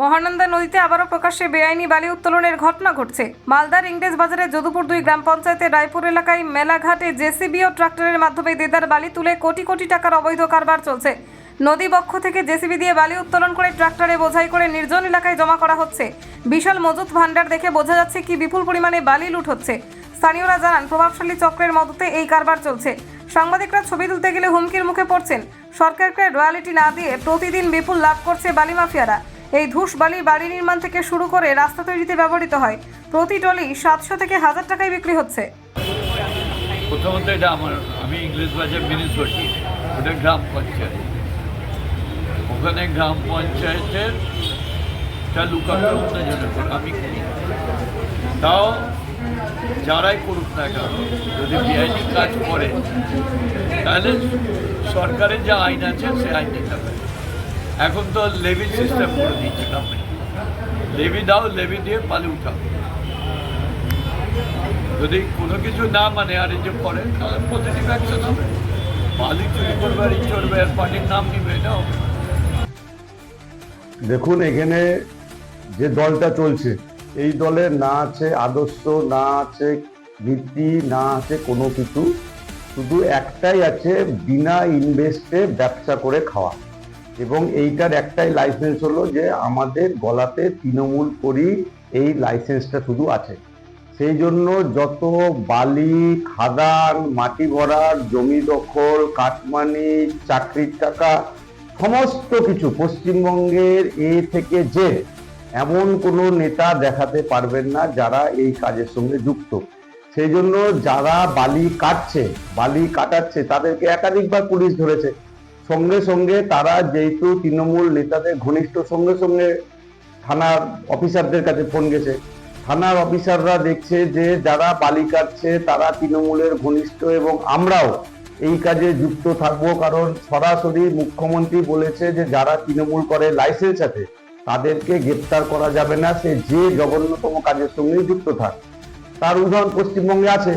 মহানন্দা নদীতে আবারও প্রকাশ্যে বেআইনি বালি উত্তোলনের ঘটনা ঘটছে। মালদার ইংরেজ বাজারের যদুপুর দুই গ্রাম পঞ্চায়েতের রায়পুর এলাকায় মেলাঘাটে জেসিবি ও ট্রাক্টরের মাধ্যমে দেদার বালি তুলে কোটি কোটি টাকার অবৈধ কারবার চলছে। নদী বক্ষ থেকে জেসিবি দিয়ে বালি উত্তোলন করে ট্রাক্টরে বোঝাই করে নির্জন এলাকায় জমা করা হচ্ছে। বিশাল মজুত ভান্ডার দেখে বোঝা যাচ্ছে কি বিপুল পরিমাণে বালি লুট হচ্ছে। স্থানীয়রা জানান, প্রভাবশালী চক্রের মদতে এই কারবার চলছে। সাংবাদিকরা ছবি তুলতে গেলে হুমকির মুখে পড়ছেন। সরকারকে রয়্যালিটি না দিয়ে প্রতিদিন বিপুল লাভ করছে বালি মাফিয়ারা। এই ধূস বালি বাড়ি নির্মাণ থেকে শুরু করে রাস্তা তৈরিতে ব্যবহৃত হয়। প্রতি টলি সাতশো থেকে হাজার টাকায় বিক্রি হচ্ছে। প্রথমত এটা আমার, আমি ইংলিশ বাজার মিউনিসিপালিটি ওটা গ্রাম পঞ্চায়েত। ওখানে গ্রাম পঞ্চায়েতের লুকানো জন্য করে, আমি তাও যারাই করুক না কেন, যদি বেআইনি কাজ করে, তাহলে সরকারের যে আইন আছে, সে আইন নিতে হবে এখন তো লেভি সিস্টেম করে দিচ্ছে লেভি দাও লেভি দিয়ে পালি উঠাও। যদি কোনো কিছু না মানে আর যে করে, তাহলে পজিটিভ অ্যাকশন হবে। বালি চুরি করবে, আর চড়বে আর পানির নাম নিবে এটা। দেখুন, এখানে যে দলটা চলছে, এই দলের না আছে আদর্শ, না আছে নীতি, না আছে কোনো কিছু। শুধু একটাই আছে, বিনা ইনভেস্টে ব্যবসা করে খাওয়া। এবং এইটার একটাই লাইসেন্স হলো যে আমাদের গলাতে তৃণমূল করি এই লাইসেন্সটা শুধু আছে। সেই জন্য যত বালি, খাদান, মাটি ভরার, জমি দখল, কাটমানি, চাকরির টাকা, সমস্ত কিছু পশ্চিমবঙ্গের এ থেকে যে এমন কোনো নেতা দেখাতে পারবেন না যারা এই কাজের সঙ্গে যুক্ত। সেই জন্য যারা বালি কাটছে, বালি কাটাচ্ছে, তাদেরকে একাধিকবার পুলিশ ধরেছে। সঙ্গে সঙ্গে তারা যেহেতু তৃণমূল নেতাদের ঘনিষ্ঠ, সঙ্গে সঙ্গে থানার অফিসারদের কাছে ফোন গেছে। থানার অফিসাররা দেখছে যে যারা বালি কাটছে, তারা তৃণমূলের ঘনিষ্ঠ এবং আমরাও এই কাজে যুক্ত থাকব। কারণ সরাসরি মুখ্যমন্ত্রী বলেছে যে যারা তৃণমূল করে লাইসেন্স আছে, তাদেরকে গ্রেপ্তার করা যাবে না। সে যে জঘন্যতম কাজের সঙ্গেই যুক্ত থাক। তার উদাহরণ পশ্চিমবঙ্গে আছে।